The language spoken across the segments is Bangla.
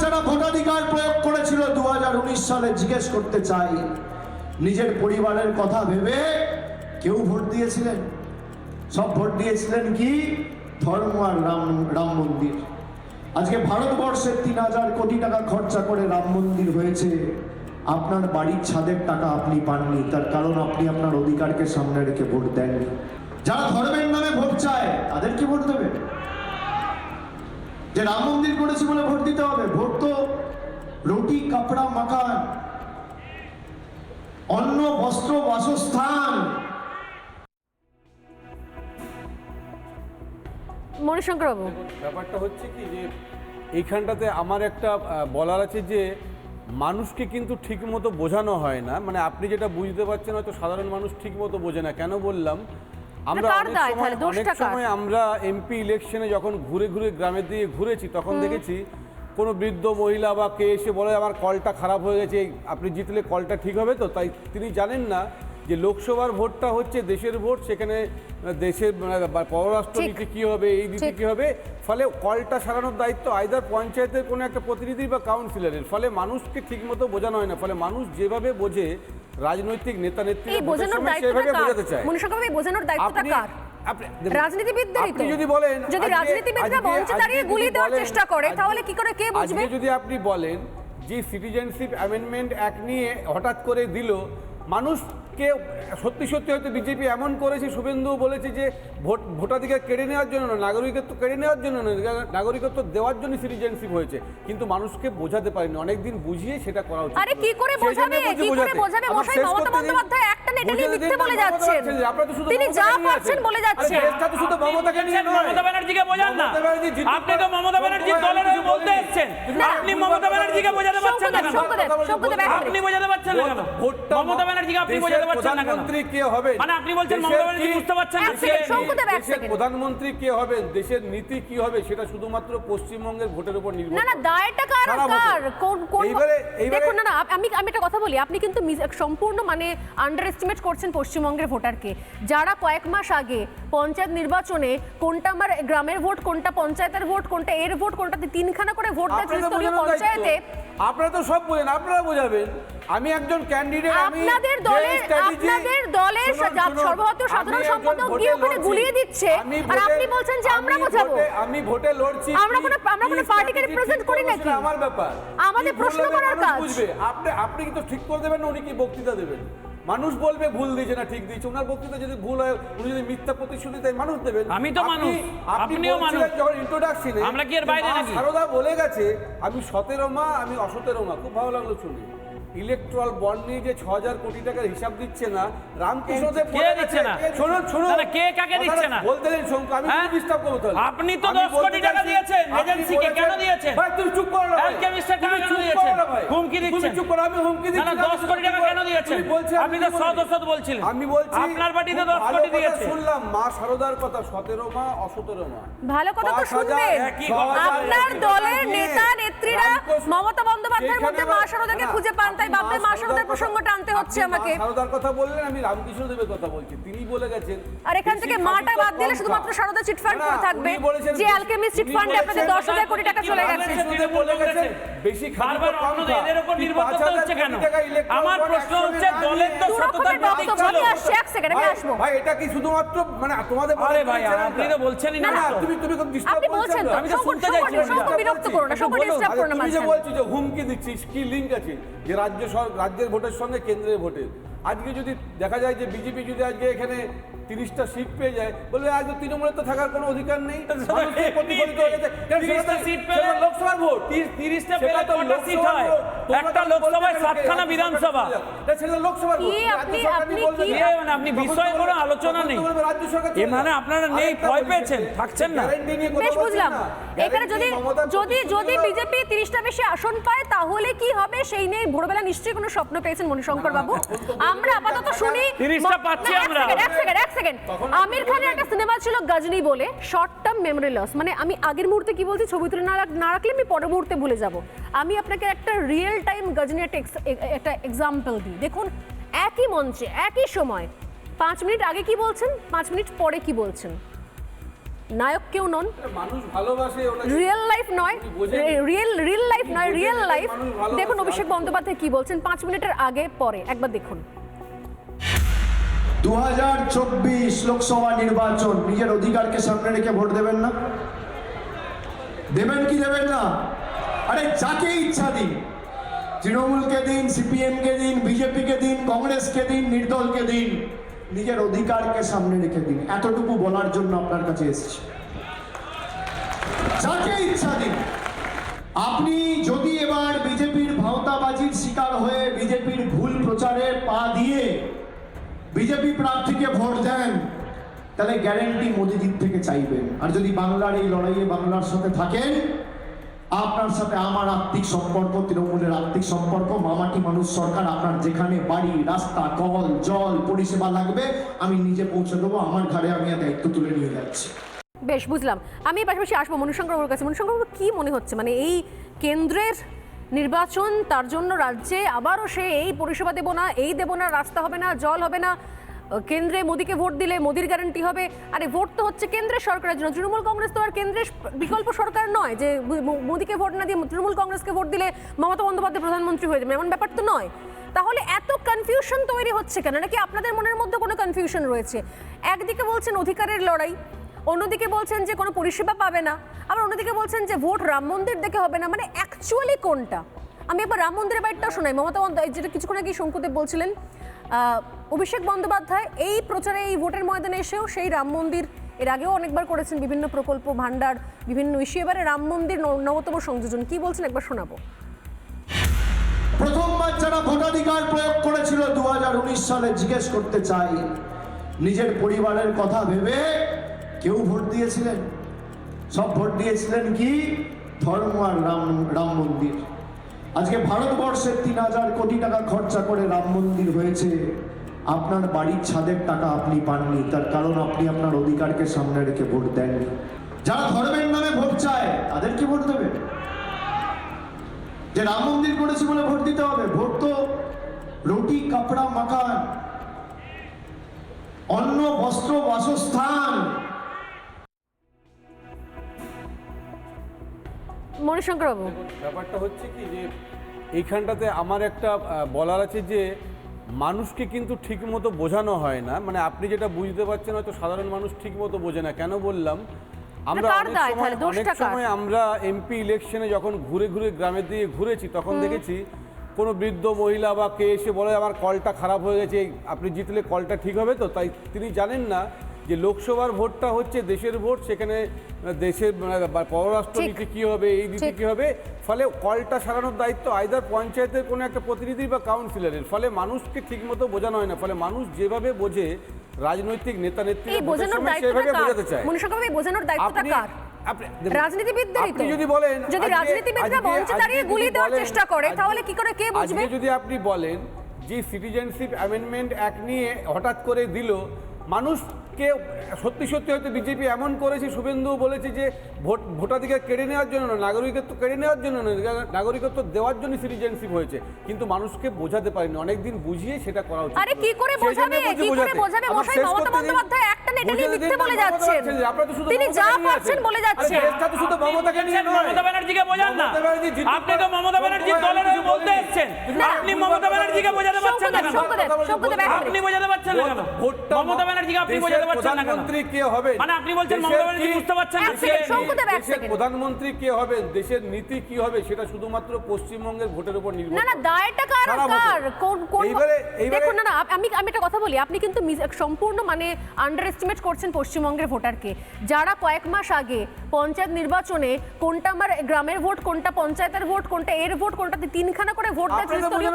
যারা ভোটাধিকার প্রয়োগ করেছিল দু সালে জিজ্ঞেস করতে চাই, নিজের পরিবারের কথা ভেবে কেউ ভোট দিয়েছিলেন? সব ভোট দিয়েছিলেন কি? ধর্ম আর রাম রাম মন্দির। আজকে ভারতবর্ষের তিন হাজার কোটি টাকা খরচা করে রাম মন্দির হয়েছে। আপনার বাড়ির ছাদের টাকা আপনি পাননি, তার কারণ আপনি আপনার অধিকারকে সামনে রেখে ভোট দেননি। যারা ধর্মের নামে ভোট চায় তাদেরকে ভোট দেবে যে রাম মন্দির করেছে বলে ভোট দিতে হবে। ভোট তো রুটি কাপড়া মাকান অন্ন বস্ত্র বাসস্থান। মণিশঙ্কর বাবু ব্যাপারটা হচ্ছে কি যে এইখানটাতে আমার একটা বলার আছে যে মানুষকে কিন্তু ঠিকমতো বোঝানো হয় না। মানে আপনি যেটা বুঝতে পারছেন হয়তো সাধারণ মানুষ ঠিকমতো বোঝে না। কেন বললাম? আমরা অনেক সময় অনেক সময় আমরা এমপি ইলেকশনে যখন ঘুরে ঘুরে গ্রামের দিকে ঘুরেছি তখন দেখেছি কোনো বৃদ্ধ মহিলা বা কে এসে বলে আমার কলটা খারাপ হয়ে গেছে আপনি জিতলে কলটা ঠিক হবে তো? তাই তিনি জানেন না যে লোকসভার ভোটটা হচ্ছে দেশের ভোট সেখানে দেশের বা পররাষ্ট্র ঠিক। কী হবে এই নীতি ঠিক। কী হবে ফলে কলটা সারানোর দায়িত্ব আইদার পঞ্চায়েতের কোনো একটা প্রতিনিধি বা কাউন্সিলরের ফলে মানুষকে ঠিকমতো বোঝানো হয় না ফলে মানুষ যেভাবে বোঝে রাজনৈতিক নেতা দায়িত্বটা সেভাবে বোঝাতে চায় বোঝানোর দায়িত্বটা কার রাজনীতিবিদদেরই তো। যদি বলেন যদি রাজনীতিবিদরা মঞ্চে দাঁড়িয়ে গুলি দেওয়ার চেষ্টা করে, তাহলে কি করে কে বুঝবে? যদি আপনি বলেন যে সিটিজেনশিপ অ্যামেন্ডমেন্ট অ্যাক্ট নিয়ে হঠাৎ করে দিল মানুষকে সত্যি সত্যি হয়তো বিজেপি এমন করেছে শুভেন্দু বলেছে যে ভোট ভোটাধিকার কেড়ে নেওয়ার জন্য না নাগরিকত্ব কেড়ে নেওয়ার জন্য না নাগরিকত্ব দেওয়ার জন্য সিটিজেনশিপ হয়েছে। কিন্তু মানুষকে বোঝাতে পারেনি অনেকদিন বুঝিয়ে সেটা করা উচিত আরে কি করে বোঝাবে? কি করে বোঝাবে মশাই মমতা বন্দ্যোপাধ্যায় একটা বুঝিয়ে মিথ্যে বলে যাচ্ছেন। আপনারা তো শুধু তিনি যা নিয়ে পাচ্ছেন বলে যাচ্ছেন। দেশটা তো শুধু মমতাকে নিয়ে নয়। মমতা ব্যানার্জিকে বোঝান না। আপনি তো মমতা ব্যানার্জির দলের কিছু বলতে। এসছেন। আপনি মমতা ব্যানার্জিকে বোঝাতে পারছেন না আপনি বোঝাতে পারছেন না কেন? মমতা ব্যানার্জিকে আপনি বোঝাতে পারছেন না কেন? প্রধানমন্ত্রী কে হবেন? মানে আপনি বলছেন মমতা ব্যানার্জি বুঝতে পারছেন না। দেশের প্রধানমন্ত্রী কে হবেন? দেশের নীতি কি হবে সেটা শুধুমাত্র পশ্চিমবঙ্গের ভোটের উপর নির্ভর না না দায়টা কার কার? কোন কোন এইবারে- এইবারে- দেখুন না না আমি আমি একটা কথা বলি। আপনি কিন্তু সম্পূর্ণ মানে আন্ডার এস্টিমেট করছেন পশ্চিমবঙ্গের ভোটারকে। যারা কয়েক মাস আগে পঞ্চায়েত নির্বাচনে কোনটা আমার গ্রামের ভোট কোনটা পঞ্চায়েতের ভোট কোনটা এর ভোট কোনটা তিনখানা করে ভোট দেয় পঞ্চায়েতে আপনারা তো সব বোঝেন আপনারা বোঝাবেন। আমি একজন ক্যান্ডিডেট আমি আপনাদের দলের আপনাদের দলের সর্বভারতীয় সাধারণ সম্পাদক গিয়ে ওখানে গুলিয়ে দিচ্ছে আর আপনি বলছেন যে আমরা বোঝাবো। ভোটে- আমি ভোটে লড়ছি। আমরা কোনো- আমরা কোনো পার্টিকে ঠিক করি নাকি? আমার ব্যাপার। আমাদের কি প্রশ্ন করার কাজ। বুঝবে? আপনি আপনি কিন্তু ঠিক করে দেবেন না উনি কি বক্তৃতা দেবেন? মানুষ বলবে ভুল দিয়েছে না ঠিক দিয়েছে। ওনার বক্তৃতা যদি ভুল হয় উনি যদি মিথ্যা প্রতিশ্রুতি দেয় মানুষ দেবেন। আমি তো মানুষ, আপনিও মানুষ। যখন ইন্ট্রোডাকশনে আমরা কি এর বাইরে নাকি? সারদা বলে গেছে আমি সতেরো মা আমি অসতেরো মা। খুব ভালো লাগল শুনে। ইলেকট্রাল বন্ড নিয়ে যে ছ হাজার কোটি টাকার হিসাব দিচ্ছে না রামকৃষ্ণদেব কে দিচ্ছে না? শুনুন শুনুন কে কাকে দিচ্ছে না? বলতে দিন শঙ্কু আমি হ্যাঁ? ডিস্টার্ব করব তাহলে আপনি তো 10 কোটি টাকা দিয়েছেন এজেন্সিকে, কেন দিয়েছেন? ভাই তুমি চুপ করো না। অ্যালকেমিস্টের টাকা কেন দিয়েছেন? হুমকি তুমি চুপ করো আমি হুমকি দিচ্ছি না না, দশ তুমি কোটি টাকা কেন দিয়েছেন আপনি তো কি সদ সদ বলছিলেন আমি বলছি আপনার পার্টিতে খুব দশ ভালো কোটি দিয়েছে শুনলাম মা সারদার কথা সতেরো মা অসতেরো মা ভালো কথা তো শুনবেন আপনার দলের নেতা নেত্রীরা রামকৃষ্ণ- মমতা বন্দ্যোপাধ্যায়ের মধ্যে মা শারদাকে খুঁজে পান তাই ভাবলেন মা প্রসঙ্গটা আনতে হচ্ছে আমাকে। মা শারদার কথা বললেন আমি রামকৃষ্ণ দেবের কথা বলছি। তিনি বলে গেছেন আর এখান থেকে মাটা বাদ দিলে শুধুমাত্র সারদা চিটফান্ড করে থাকবে যে অ্যালকেমিস্ট চিটফান্ডে আপনাদের বলেছেন- দশ হাজার কোটি টাকা চলে গেছে। বলে গেছেন, বেশি খাবি বারবার তো কম অন্যদের খা। এদের উপর নির্ভর করতে হচ্ছে কেন? আমার প্রশ্ন হচ্ছে দলের তো সততার প্রতীক ছিল। আমি এক সেকেন্ড আমি আসব। ভাই এটা কি শুধুমাত্র মানে তোমাদের আরে ভাই, আপনি তো বলছেনই না তুমি তুমি খুব disturb আপনি বলছেন আমি তো শুনতে চাইছি না। বিরক্ত করো না একটু শঙ্কর ডিস্টার্ব করো না তুমি যে বলছো যে হুমকি দিচ্ছিস কি লিঙ্ক আছে যে রাজ্য রাজ্যের ভোটের সঙ্গে কেন্দ্রের ভোটের। আজকে যদি দেখা যায় যে বিজেপি যদি আজকে এখানে তিরিশটা সিট পেয়ে যায় বলবে আজ তৃণমূলের তো থাকার কোনো অধিকার নেই মানুষকে প্রতিফলিত গেছে। কেন সেটা তো- 30টা সিট সেটা পেলে তো লোকসভার ভোট তিরিশটা পেলে তো সিট হয়? একটা লোকসভায় সাতখানা বিধানসভা। কি রাজ্য আপনি- আপনি কি- না। এ মানে আপনি তখন বিষয়ে কোনো আলোচনা নেই। রাজ্য সরকার এ মানে আপনারা নেই, ভয় পেয়েছেন, থাকছেন না। বেশ বুঝলাম এখানে যদি যদি যদি বিজেপি তিরিশটা বেশি আসন পায় তাহলে কি হবে সেই নিয়ে ভোরবেলা নিশ্চয়ই কোনো স্বপ্ন পেয়েছেন মণিশঙ্কর বাবু আমরা আপাতত শুনি। 30টা পাচ্ছি এক আমরা। সেকেন্ড, এক সেকেন্ড এক সেকেন্ড আমির খানের একটা সিনেমা ছিল গজনি বলে শর্ট টার্ম মেমোরি লস মানে আমি আগের মুহূর্তে কি বলছি ছবি তুলে না রাখ- না রাখলে আমি পরের মুহূর্তে ভুলে যাব। আমি আপনাকে একটা রিয়েল টাইম গজনি একটা এক্সাম্পল দিই। দেখুন একই মঞ্চে একই সময় পাঁচ মিনিট আগে কি বলছেন পাঁচ মিনিট পরে কি বলছেন? নায়ক কেউ নন। মানুষ ভালোবাসে ওটা রিয়েল লাইফ নয় রিয়েল রিয়েল লাইফ নয় রিয়েল লাইফ দেখুন অভিষেক বন্দ্যোপাধ্যায় কি বলছেন পাঁচ মিনিটের আগে পরে একবার দেখুন। দু হাজার চব্বিশ লোকসভা নির্বাচন, নিজের অধিকারকে সামনে রেখে ভোট দেবেন না? দেবেন কি দেবেন না? আরে যাকে ইচ্ছা দিন। তৃণমূলকে দিন সিপিএম কে দিন বিজেপি কে দিন, কংগ্রেসকে দিন, নির্দলকে দিন, নিজের অধিকারকে সামনে রেখে দিন। এতটুকু বলার জন্য আপনার কাছে এসেছি। যাকে ইচ্ছা দিন। আপনি যদি এবার বিজেপির ভাওতাবাজির শিকার হয়ে বিজেপির ভুল প্রচারে পা দিয়ে বিজেপি প্রার্থীকে ভোট দেন, তাহলে গ্যারেন্টি মোদিজির থেকে চাইবেন। আর যদি বাংলার এই লড়াইয়ে বাংলার সাথে থাকেন, আপনার সাথে আমার আর্থিক সম্পর্ক, তৃণমূলের আর্থিক সম্পর্ক, মামাটি মানুষ সরকার, আপনার যেখানে বাড়ি, রাস্তা, কল, জল, পরিষেবা লাগবে, আমি নিজে পৌঁছে দেবো, আমার ঘরে আমি দায়িত্ব তুলে নিয়ে যাচ্ছি। বেশ, বুঝলাম। আমি পাশাপাশি আসব মনুশঙ্কর বাবুর কাছে। মনুশঙ্কর বাবু কি মনে হচ্ছে? মানে এই কেন্দ্রের নির্বাচন, তার জন্য রাজ্যে আবারও সে এই পরিষেবা দেবো না, এই দেবো না, রাস্তা হবে না, জল হবে না। কেন্দ্রে মোদিকে ভোট দিলে মোদির গ্যারান্টি হবে। আরে ভোট তো হচ্ছে কেন্দ্রের সরকারের জন্য। তৃণমূল কংগ্রেস তো আর কেন্দ্রের বিকল্প সরকার নয় যে মোদিকে ভোট না দিয়ে তৃণমূল কংগ্রেসকে ভোট দিলে মমতা বন্দ্যোপাধ্যায় প্রধানমন্ত্রী হয়ে যাবে এমন ব্যাপার তো নয়। তাহলে এত কনফিউশন তৈরি হচ্ছে কেন? নাকি আপনাদের মনের মধ্যে কোনো কনফিউশন রয়েছে? একদিকে বলছেন অধিকারের লড়াই অন্যদিকে বলছেন যে কোনো পরিষেবা পাবে না। আবার অন্যদিকে বলছেন যে ভোট রাম মন্দির দেখে হবে না। মানে অ্যাকচুয়ালি কোনটা? আমি একবার রাম মন্দিরের বাইকটাও শোনাই। মমতা বন্দ্যোপাধ্যায়, যেটা কিছুক্ষণ আগে শঙ্কুদেব বলছিলেন অভিষেক বন্দ্যোপাধ্যায় এই প্রচারে, এই ভোটের ময়দানে এসেও সেই রাম মন্দির এর আগেও অনেকবার করেছেন। বিভিন্ন প্রকল্প ভান্ডার বিভিন্ন ইস্যু। এবারে রাম মন্দির নবতম সংযোজন। কি বলছেন? একবার শোনাবো। প্রথমবার যারা ভোটাধিকার প্রয়োগ করেছিল দু হাজার উনিশ সালে, জিজ্ঞেস করতে চাই। নিজের পরিবারের কথা ভেবে কেউ ভোট দিয়েছিলেন? সব ভোট দিয়েছিলেন কি? ধর্ম আর রাম রাম মন্দির। আজকে ভারতবর্ষের তিন হাজার কোটি টাকা খরচা করে রাম মন্দির হয়েছে। আপনার বাড়ির ছাদের টাকা আপনি পাননি, তার কারণ আপনি আপনার অধিকারকে সামনে রেখে ভোট দেননি। যারা ধর্মের নামে ভোট চায় তাদেরকে ভোট দেবে? যে রাম মন্দির করেছে বলে ভোট দিতে হবে, ভোট তো রুটি কাপড়া মাকান অন্ন, বস্ত্র, বাসস্থান মণিশঙ্কর বাবু ব্যাপারটা হচ্ছে কি যে এইখানটাতে আমার একটা বলার আছে যে মানুষকে কিন্তু ঠিক মতো বোঝানো হয় না। মানে আপনি যেটা বুঝতে পারছেন হয়তো সাধারণ মানুষ ঠিক মতো বোঝে না। কেন বললাম? আমরা অনেক সময় অনেক সময় আমরা এমপি ইলেকশনে যখন ঘুরে ঘুরে গ্রামের দিকে ঘুরেছি তখন দেখেছি কোনো বৃদ্ধ মহিলা বা কে এসে বলে আমার কলটা খারাপ হয়ে গেছে আপনি জিতলে কলটা ঠিক হবে তো? তাই তিনি জানেন না। যে লোকসভার ভোটটা হচ্ছে দেশের ভোট সেখানে দেশের মানে, বা পররাষ্ট্র ঠিক। কী হবে এই নীতি ঠিক। কী হবে ফলে কলটা সারানোর দায়িত্ব আইদার পঞ্চায়েতের কোনো একটা প্রতিনিধি বা কাউন্সিলরের ফলে মানুষকে ঠিকমতো বোঝানো হয় না ফলে মানুষ যেভাবে বোঝে রাজনৈতিক নেতা দায়িত্বটা সেভাবে বোঝাতে চায় মনীষা বোঝানোর দায়িত্বটা কার রাজনীতিবিদদেরই তো। যদি বলেন যদি রাজনীতিবিদরা মঞ্চে দাঁড়িয়ে আজকে দেওয়ার চেষ্টা করে, তাহলে কি করে কে বুঝবে? যদি আপনি বলেন যে সিটিজেনশিপ অ্যামেন্ডমেন্ট অ্যাক্ট নিয়ে হঠাৎ করে দিল মানুষকে সত্যি সত্যি হয়তো বিজেপি এমন করেছে শুভেন্দু বলেছে যে ভোট ভোটাধিকার কেড়ে নেওয়ার জন্য না নাগরিকত্ব কেড়ে নেওয়ার জন্য না নাগরিকত্ব দেওয়ার জন্য সিটিজেনশিপ হয়েছে। কিন্তু মানুষকে বোঝাতে পারেনি অনেকদিন বুঝিয়ে সেটা করা উচিত আরে কি করে বোঝাবে? কি করে বোঝাবে? মশাই মমতা বন্দ্যোপাধ্যায় একটা দিন মিথ্যে বলে যাচ্ছেন। আপনারা তো শুধু তিনি যা পাচ্ছেন বলে যাচ্ছেন। তো শুধু মমতাকে নিয়ে নয়। মমতা ব্যানার্জিকে বোঝান না। আপনি তো। মমতা ব্যানার্জির দলের হয়ে বলতে। এসছেন। আপনি মমতা ব্যানার্জিকে বোঝাতে পারছেন না। আপনি বোঝাতে পারছেন না কেন? মমতা ব্যানার্জিকে আপনি দেশের বোঝাতে পারছেন না প্রধানমন্ত্রী কে হবেন? মানে আপনি বলছেন মমতা ব্যানার্জি বুঝতে পারছেন না দেশের-। প্রধানমন্ত্রী কে হবেন? দেশের নীতি কি হবে সেটা শুধুমাত্র পশ্চিমবঙ্গের ভোটের উপর নির্ভর না না দায়টা কার কার? কোন কোন এইবারে- এইবারে- দেখুন না আমি আমি একটা কথা বলি। আপনি কিন্তু সম্পূর্ণ মানে আন্ডার এস্টিমেট করছেন পশ্চিমবঙ্গের ভোটারকে। যারা কয়েক মাস আগে পঞ্চায়েত নির্বাচনে কোনটা আমার গ্রামের ভোট কোনটা পঞ্চায়েতের ভোট কোনটা এর ভোট কোনটা তিনখানা করে ভোট দেয়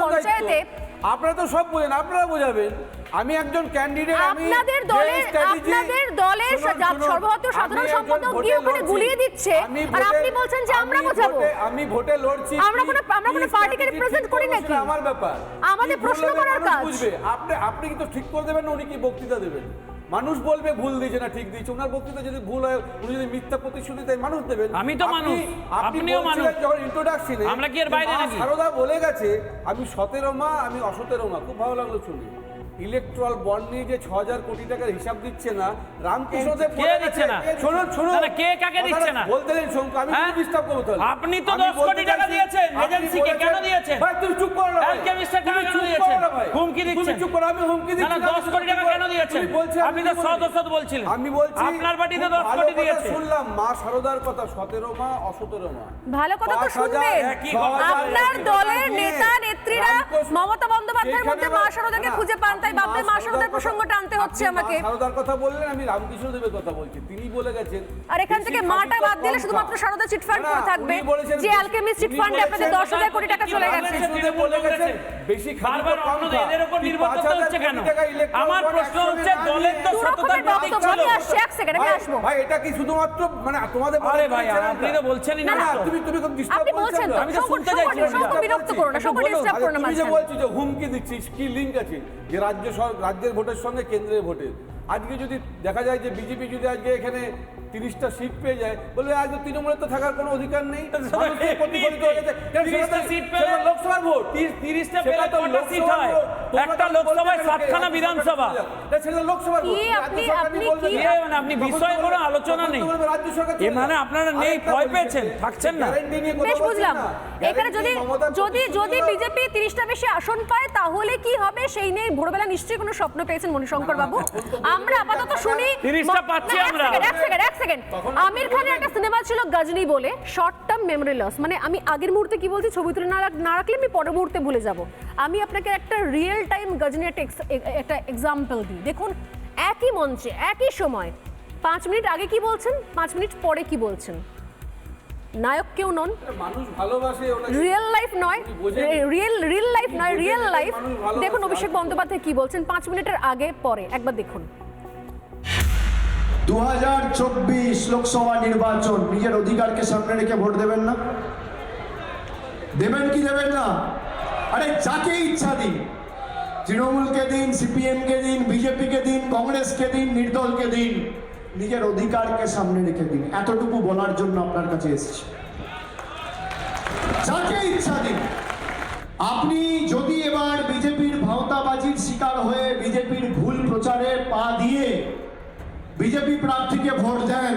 পঞ্চায়েতে। আপনারা তো সব বোঝেন আপনারা বোঝাবেন। আমি একজন ক্যান্ডিডেট আমি আপনাদের দলে দলের আপনাদের দলের সর্বভারতীয় সাধারণ সম্পাদক গিয়ে ওখানে গুলিয়ে দিচ্ছে আর আপনি বলছেন যে আমরা আমি বোঝাবো। আমি ভোটে লড়ছি আমরা কি- কোনো- আমরা কি কোনো পার্টিকে রিপ্রেজেন্ট করি নাকি? আমার ব্যাপার। আমাদের প্রশ্ন করার কাজ। বুঝবে। আপনি আপনি তো ঠিক করে দেবেন না উনি কি বক্তৃতা দেবেন? মানুষ বলবে ভুল দিয়েছে না ঠিক দিয়েছে ওনার বক্তৃতা যদি ভুল হয় উনি যদি মিথ্যা প্রতিশ্রুতি দেয় মানুষ দেবেন আমি তো মানুষ, আপনিও মানুষ। যখন ইন্ট্রোডাকশনে আমরা কি এর বাইরে নাকি? সারদা বলে গেছে আমি সতেরো মা আমি অসতেরো মা খুব ভালো লাগল শুনে ইলেকট্রাল বন্ড নিয়ে যে ছ হাজার কোটি টাকার হিসাব দিচ্ছে না রামকৃষ্ণদেব কে দিচ্ছে না? শুনুন শুনুন। কে কাকে দিচ্ছে না? বলতে দিন শঙ্কু আমি হ্যাঁ? ডিস্টার্ব করব তাহলে। আপনি তো 10 কোটি টাকা দিয়েছেন। এজেন্সিকে, কেন দিয়েছেন? ভাই তুমি চুপ করো না টাকা কেন দিয়েছেন? হুমকি তুমি চুপ করো আমি হুমকি দিচ্ছি না না, দশ তুমি কোটি টাকা কেন দিয়েছেন? আপনি তো? বলছিলেন। আমি বলছি আপনার পার্টিতে খুব দশ ভালো কোটি দিয়েছে শুনলাম মা শারদার কথা সতেরো মা অসতেরো মা। ভালো কথা তো শুনবেন। আপনার দলের নেতা নেত্রীরা রামকৃষ্ণ- মমতা বন্দ্যোপাধ্যায়ের মধ্যে মা শারদাকে খুঁজে পান তাই আপনি মা শারদার প্রসঙ্গ টানতে হচ্ছে আমাকে। শারদার কথা বললেন আমি রামকৃষ্ণ দেবের কথা বলছি। তিনি বলে গেছেন আর এখান থেকে মাটা বাদ দিলে শুধুমাত্র সারদা চিটফান্ড করে থাকবে যে অ্যালকেমিস্ট চিটফান্ডে আপনাদের বলেছেন- দশ হাজার কোটি টাকা চলে গেছে। বলে গেছেন, বেশি বারবার অন্যদের এদের উপর নির্ভর করতে হচ্ছে কেন? আমার প্রশ্ন হচ্ছে দলের তো সততার প্রতীক ছিল। এক সেকেন্ড আমি আসব। ভাই এটা কি শুধুমাত্র মানে তোমাদের আরে ভাই, আপনি তো বলছেনই না তুমি তুমি খুব disturb আপনি বলছেন আমি তো শুনতে চাইছি বিরক্ত করো না একটু শঙ্কর ডিস্টার্ব করো না তুমি যে বলছো যে হুমকি দিচ্ছিস কি লিঙ্ক আছে যে রাজ্য রাজ্যের ভোটের সঙ্গে কেন্দ্রের ভোটের। আজকে যদি দেখা যায় যে বিজেপি যদি আজকে এখানে তিরিশটা সিট পেয়ে যায় বলবে আজ তৃণমূলের তো থাকার কোনো অধিকার নেই মানুষকে প্রতিফলিত হয়ে গেছে। কেন সেটা 30টা তো- সিট সেটা পেলে লোকসভার ভোট তিরিশটা সেটা পেলে তো কটা সিট লোকসভার হয়? ভোট। তোমরা একটা লোকসভায় সাতখানা বিধানসভা। সেটা লোকসভার ভোট। কি রাজ্য আপনি- সরকার আপনি নিয়ে বলবে কি- না। এ মানে আপনি তখন তো বিষয়ে কোনো আলোচনা নেই। রাজ্য সরকার মানে আপনারা নেই, ভয় পেয়েছেন, থাকছেন না। গ্যারান্টি নিয়ে কথা বেশ বুঝলাম এখানে যদি যদি যদি বিজেপি তিরিশটা বেশি আসন পায় তাহলে কি হবে সেই নিয়ে ভোরবেলা নিশ্চয়ই কোনো স্বপ্ন পেয়েছেন মণিশঙ্কর বাবু আমরা আপাতত শুনি। 30টা পাচ্ছি এক আমরা। সেকেন্ড, এক সেকেন্ড এক সেকেন্ড আমির খানের একটা সিনেমা ছিল গজনি বলে শর্ট টার্ম মেমোরি লস মানে আমি আগের মুহূর্তে কি বলছি ছবি তুলে না রাখ- না রাখলে আমি পরের মুহূর্তে ভুলে যাব। আমি আপনাকে একটা রিয়েল টাইম গজনি একটা একটা এক্সাম্পল দিই। দেখুন একই মঞ্চে একই সময় পাঁচ মিনিট আগে কি বলছেন পাঁচ মিনিট পরে কি বলছেন? নায়ক কেউ নন। মানুষ ভালোবাসে ওটা রিয়েল লাইফ নয় রিয়েল রিয়েল লাইফ নয় রিয়েল লাইফ দেখুন অভিষেক বন্দ্যোপাধ্যায় কি বলছেন পাঁচ মিনিটের আগে পরে একবার দেখুন। দু হাজার চব্বিশ লোকসভা নির্বাচন, নিজের অধিকারকে সামনে রেখে ভোট দেবেন না? দেবেন কি দেবেন না? আরে যাকে ইচ্ছা দিন। তৃণমূলকে দিন সিপিএম কে দিন বিজেপি কে দিন, কংগ্রেসকে দিন, নির্দলকে দিন, নিজের অধিকারকে সামনে রেখে দিন। এতটুকু বলার জন্য আপনার কাছে এসেছি। যাকে ইচ্ছা দিন। আপনি যদি এবার বিজেপির ভাওতাবাজির শিকার হয়ে বিজেপির ভুল প্রচারে পা দিয়ে বিজেপি প্রার্থীকে ভোট দেন,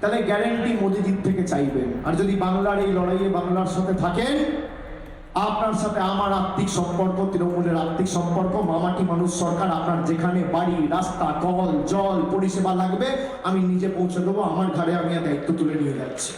তাহলে গ্যারেন্টি মোদিজির থেকে চাইবেন। আর যদি বাংলার এই লড়াইয়ে বাংলার সাথে থাকেন, আপনার সাথে আমার আর্থিক সম্পর্ক, তৃণমূলের আর্থিক সম্পর্ক, মামাটি মানুষ সরকার, আপনার যেখানে বাড়ি, রাস্তা, কল, জল, পরিষেবা লাগবে, আমি নিজে পৌঁছে দেবো, আমার ঘরে আমি দায়িত্ব তুলে নিয়ে যাচ্ছি।